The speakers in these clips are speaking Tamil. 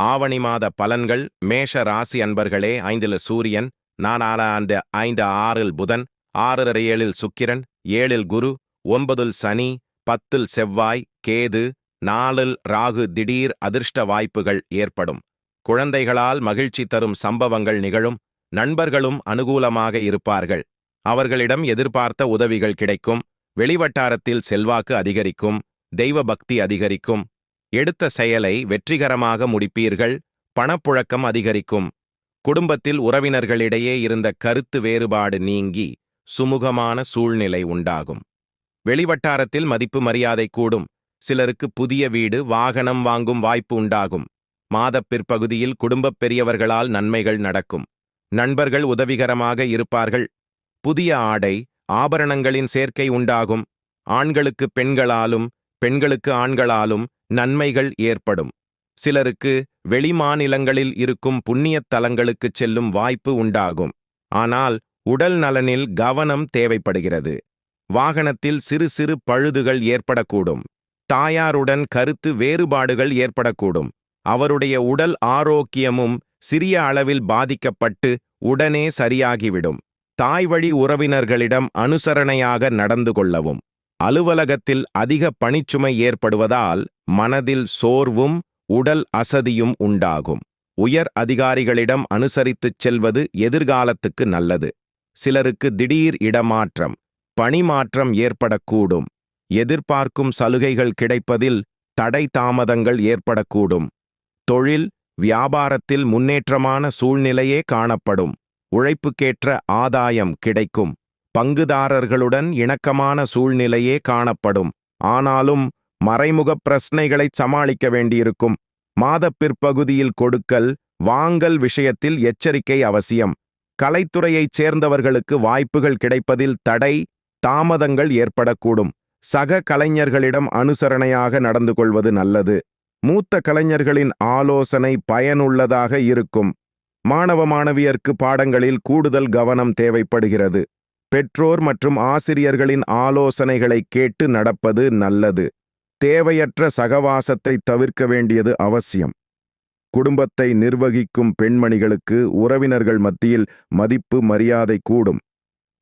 ஆவணி மாத பலன்கள் மேஷ ராசி அன்பர்களே ஐந்தில் சூரியன் நானால அந்த ஐந்து ஆறில் புதன் ஆறரை ஏழில் சுக்கிரன் ஏழில் குரு ஒன்பதில் சனி பத்தில் செவ்வாய் கேது நாலில் ராகு திடீர் அதிர்ஷ்ட வாய்ப்புகள் ஏற்படும். குழந்தைகளால் மகிழ்ச்சி தரும் சம்பவங்கள் நிகழும் நண்பர்களும் அனுகூலமாக இருப்பார்கள். அவர்களிடம் எதிர்பார்த்த உதவிகள் கிடைக்கும் வெளிவட்டாரத்தில் செல்வாக்கு அதிகரிக்கும் தெய்வ பக்தி அதிகரிக்கும் எடுத்த செயலை வெற்றிகரமாக முடிப்பீர்கள் பணப்புழக்கம் அதிகரிக்கும். குடும்பத்தில் உறவினர்களிடையே இருந்த கருத்து வேறுபாடு நீங்கி சுமூகமான சூழ்நிலை உண்டாகும். வெளிவட்டாரத்தில் மதிப்பு மரியாதை கூடும் சிலருக்கு புதிய வீடு வாகனம் வாங்கும் வாய்ப்பு உண்டாகும். மாதப் பிற்பகுதியில் குடும்பப் பெரியவர்களால் நன்மைகள் நடக்கும். நண்பர்கள் உதவிகரமாக இருப்பார்கள். புதிய ஆடை ஆபரணங்களின் சேர்க்கை உண்டாகும். ஆண்களுக்கு பெண்களாலும் பெண்களுக்கு ஆண்களாலும் நன்மைகள் ஏற்படும். சிலருக்கு வெளிமாநிலங்களில் இருக்கும் புண்ணியத் தலங்களுக்குச் செல்லும் வாய்ப்பு உண்டாகும். ஆனால் உடல் நலனில் கவனம் தேவைப்படுகிறது. வாகனத்தில் சிறு சிறு பழுதுகள் ஏற்படக்கூடும். தாயாருடன் கருத்து வேறுபாடுகள் ஏற்படக்கூடும். அவருடைய உடல் ஆரோக்கியமும் சிறிய அளவில் பாதிக்கப்பட்டு உடனே சரியாகிவிடும். தாய்வழி உறவினர்களிடம் அனுசரணையாக நடந்து கொள்ளவும். அலுவலகத்தில் அதிக பணிச்சுமை ஏற்படுவதால் மனதில் சோர்வும் உடல் அசதியும் உண்டாகும். உயர் அதிகாரிகளிடம் அனுசரித்துச் செல்வது எதிர்காலத்துக்கு நல்லது. சிலருக்கு திடீர் இடமாற்றம் பணிமாற்றம் ஏற்படக்கூடும். எதிர்பார்க்கும் சலுகைகள் கிடைப்பதில் தடை தாமதங்கள் ஏற்படக்கூடும். தொழில் வியாபாரத்தில் முன்னேற்றமான சூழ்நிலையே காணப்படும். உழைப்புக்கேற்ற ஆதாயம் கிடைக்கும். பங்குதாரர்களுடன் இணக்கமான சூழ்நிலையே காணப்படும். ஆனாலும் மறைமுக பிரச்சனைகளை சமாளிக்க வேண்டியிருக்கும். மாதப்பிற்பகுதியில் கொடுக்கல் வாங்கல் விஷயத்தில் எச்சரிக்கை அவசியம். கலைத்துறையைச் சேர்ந்தவர்களுக்கு வாய்ப்புகள் கிடைப்பதில் தடை தாமதங்கள் ஏற்படக்கூடும். சக கலைஞர்களிடம் அனுசரணையாக நடந்து கொள்வது நல்லது. மூத்த கலைஞர்களின் ஆலோசனை பயனுள்ளதாக இருக்கும். மாணவ மாணவியர்க்கு பாடங்களில் கூடுதல் கவனம் தேவைப்படுகிறது. பெற்றோர் மற்றும் ஆசிரியர்களின் ஆலோசனைகளை கேட்டு நடப்பது நல்லது. தேவையற்ற சகவாசத்தை தவிர்க்க வேண்டியது அவசியம். குடும்பத்தை நிர்வகிக்கும் பெண்மணிகளுக்கு உறவினர்கள் மத்தியில் மதிப்பு மரியாதை கூடும்.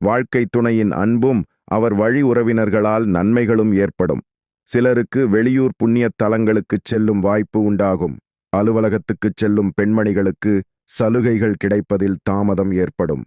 வாழ்க்கை துணையின் அன்பும் அவர் வழி உறவினர்களால் நன்மைகளும் ஏற்படும். சிலருக்கு வெளியூர் புண்ணியத் தலங்களுக்குச் செல்லும் வாய்ப்பு உண்டாகும். அலுவலகத்துக்குச் செல்லும் பெண்மணிகளுக்கு சலுகைகள் கிடைப்பதில் தாமதம் ஏற்படும்.